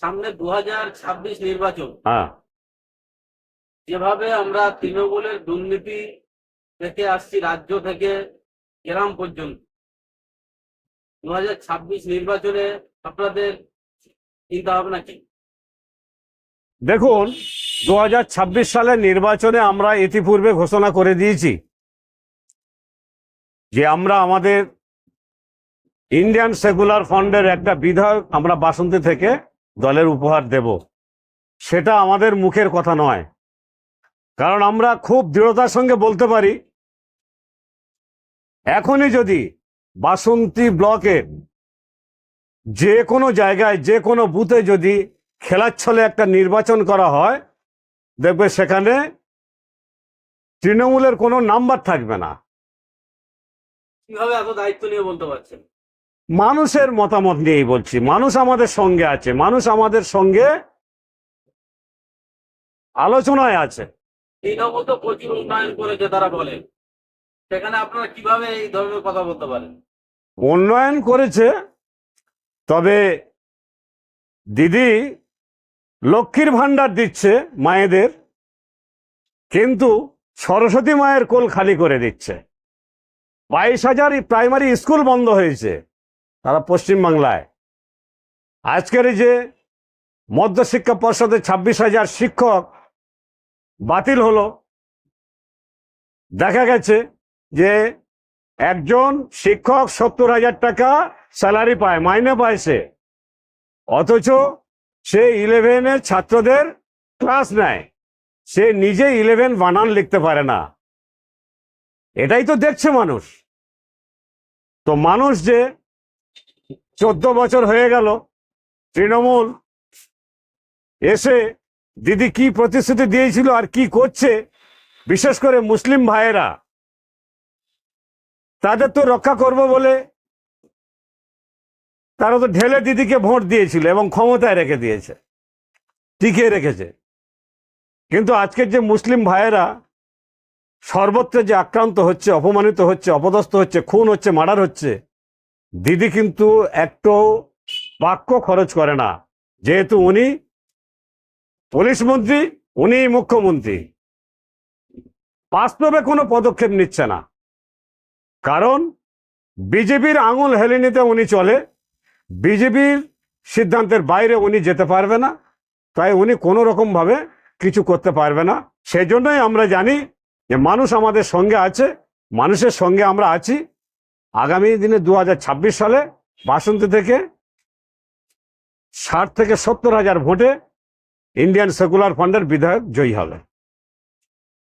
সামনে দু হাজার ছাব্বিশ নির্বাচন। হ্যাঁ। যেভাবে আমরা তৃণমূলের দুর্নীতি দেখে আসছি রাজ্য থেকে গ্রাম পর্যন্ত। দু হাজার ছাব্বিশ নির্বাচনে আপনাদের চিন্তা ভাবনা কি? দেখুন দু সালের নির্বাচনে আমরা ইতিপূর্বে ঘোষণা করে দিয়েছি যে আমরা আমাদের ইন্ডিয়ান সেকুলার ফান্ডের একটা বিধায়ক আমরা বাসন্তী থেকে দলের উপহার দেব। সেটা আমাদের মুখের কথা নয়। কারণ আমরা খুব দৃঢ়তার সঙ্গে বলতে পারি, এখনই যদি বাসন্তী ব্লকের যে কোনো জায়গায়, যে কোনো বুথে যদি খেলার ছলে একটা নির্বাচন করা হয়, দেখবে সেখানে তৃণমূলের কোনো নাম্বার থাকবে না। কীভাবে এত দায়িত্ব নিয়ে বলতে পারছেন? মানুষের মতামত নিয়েই বলছি। মানুষ আমাদের সঙ্গে আছে। মানুষ আমাদের সঙ্গে আলোচনায় আছে। তৃণমূল প্রচুর উন্নয়ন করেছে তারা বলে। সেখানে আপনারা কীভাবে এই ধরনের কথা বলতে পারেন? উন্নয়ন করেছে তবে দিদি লক্ষ্মীর ভাণ্ডার দিচ্ছে মায়েদের কিন্তু সরস্বতী মায়ের কোল খালি করে দিচ্ছে। বাইশ হাজার প্রাইমারি স্কুল বন্ধ হয়েছে। তারা পশ্চিমবাংলায়। আজকের এই যে মধ্যশিক্ষা পর্ষদে ছাব্বিশ হাজার শিক্ষক বাতিল হলো, দেখা গেছে যে একজন শিক্ষক সত্তর হাজার টাকা স্যালারি পায়, মাইনে পায় সে। অথচ সে ইলেভেনের ছাত্রদের ক্লাস নেয়, সে নিজে ইলেভেন বানান লিখতে পারে না। এটাই তো দেখছে মানুষ। তো মানুষ যে চোদ্দ বছর হয়ে গেল, তৃণমূল এসে দিদি কি প্রতিশ্রুতি দিয়েছিল আর কি করছে, বিশেষ করে মুসলিম ভাইয়েরা, তাদের তো রক্ষা করব বলে তারা তো ঢেলে দিদিকে ভোট দিয়েছিল এবং ক্ষমতায় রেখে দিয়েছে, টিকিয়ে রেখেছে। কিন্তু আজকের যে মুসলিম ভাইয়েরা সর্বত্র যে আক্রান্ত হচ্ছে, অপমানিত হচ্ছে, অপদস্থ হচ্ছে, খুন হচ্ছে, মার্ডার হচ্ছে দিদি কিন্তু একটু বাক্য খরচ করে না। যেহেতু উনি পুলিশ মন্ত্রী, উনি মুখ্যমন্ত্রী। বাস্তবে কোনো পদক্ষেপ নিচ্ছে না। কারণ বিজেপির আঙুল হেলে নিতে উনি চলে, বিজেপির সিদ্ধান্তের বাইরে উনি যেতে পারবে না, তাই উনি কোনো রকমভাবে কিছু করতে পারবে না। সেই জন্যই আমরা জানি যে মানুষ আমাদের সঙ্গে আছে, মানুষের সঙ্গে আমরা আছি আগামী দিনে দু হাজার ছাব্বিশ সালে বাসন্তী থেকে ষাট থেকে সত্তর হাজার ভোটে ইন্ডিয়ান সেকুলার ফান্ডের বিধায়ক জয়ী হবে।